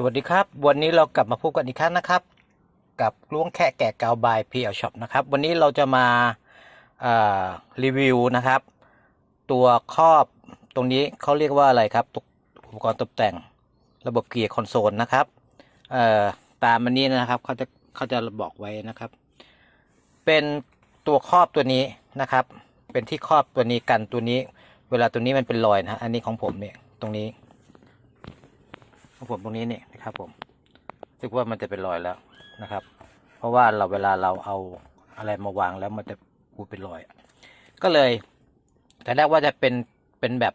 สวัสดีครับ วันนี้เรากลับมาพบกันอีกครั้งนะครับ กับล้วงแค่แกะกาวบายพีเอลช็อปนะครับ วันนี้เราจะมาารีวิวนะครับ ตัวครอบตรงนี้เขาเรียกว่าอะไรครับตุกอุปกรณ์ตกแต่งระบบเกียร์คอนโซลนะครับตามอันนี้นะครับเขาจะเขาจะบอกไว้นะครับ เป็นตัวครอบตัวนี้นะครับ เป็นที่ครอบตัวนี้กันตัวนี้ เวลาตัวนี้มันเป็นรอยนะอันนี้ของผมเนี่ยตรงนี้ ของผมตรงนี้เนี่ยนะครับ ผมรู้สึกว่ามันจะเป็นรอยแล้วนะครับ เพราะว่าเราเวลาเราเอาอะไรมาวางแล้วมันจะปูเป็นรอย ก็เลย แต่แรกว่าจะเป็นเป็นแบบ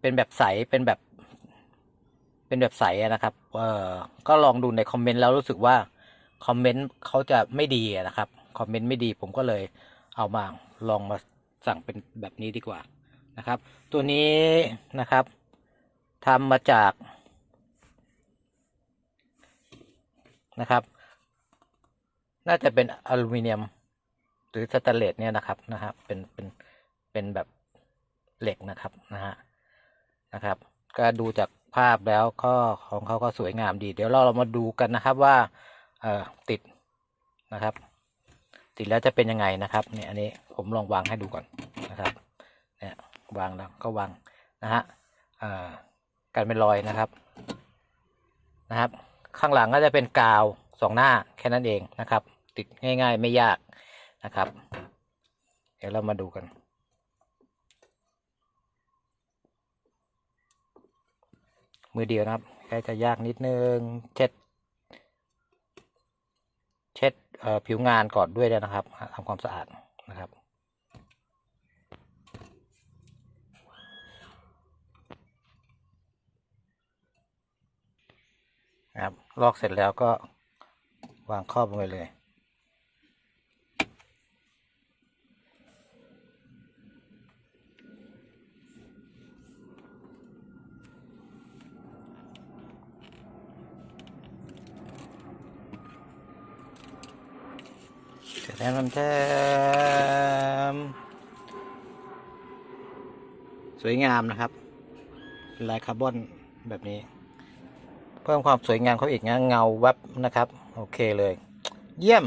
เป็นแบบใสเป็นแบบ เป็นแบบใสนะครับ เออก็ลองดูในคอมเมนต์แล้วรู้สึกว่าคอมเมนต์เขาจะไม่ดีนะครับคอมเมนต์ไม่ดีผมก็เลยเอามาลองมาสั่งเป็นแบบนี้ดีกว่านะครับ ตัวนี้นะครับ ทำมาจากนะครับ น่าจะเป็นอลูมิเนียม หรือสแตนเลสเนี่ยนะครับนะฮะเป็นเป็นเป็นแบบเหล็กนะครับนะฮะนะครับ ก็ดูจากภาพแล้วก็ของเขาก็สวยงามดี เดี๋ยวเราเรามาดูกันนะครับว่าเอ่อติดนะครับ ติดแล้วจะเป็นยังไงนะครับเนี่ยอันนี้ผมลองวางให้ดูก่อนนะครับเนี่ยวางแล้วก็วางนะฮะอ่า กันเป็นรอยนะครับนะครับ ข้างหลังก็จะเป็นกาวสองหน้าแค่นั้นเองนะครับ ติดง่าย ๆ ไม่ยากนะครับ เดี๋ยวเรามาดูกัน มือเดียวนะครับแค่จะยากนิดนึงเช็ด เช็ดผิวงานก่อนด้วยนะครับทำความสะอาดนะครับ นะครับ ลอกเสร็จแล้วก็วางครอบลงไปเลย เสร็จแล้วมันแทมสวยงามนะครับ ลายคาร์บอนแบบนี้ เพิ่มความสวยงามเขาอีกนะเงาแวบนะครับ โอเคเลย เยี่ยม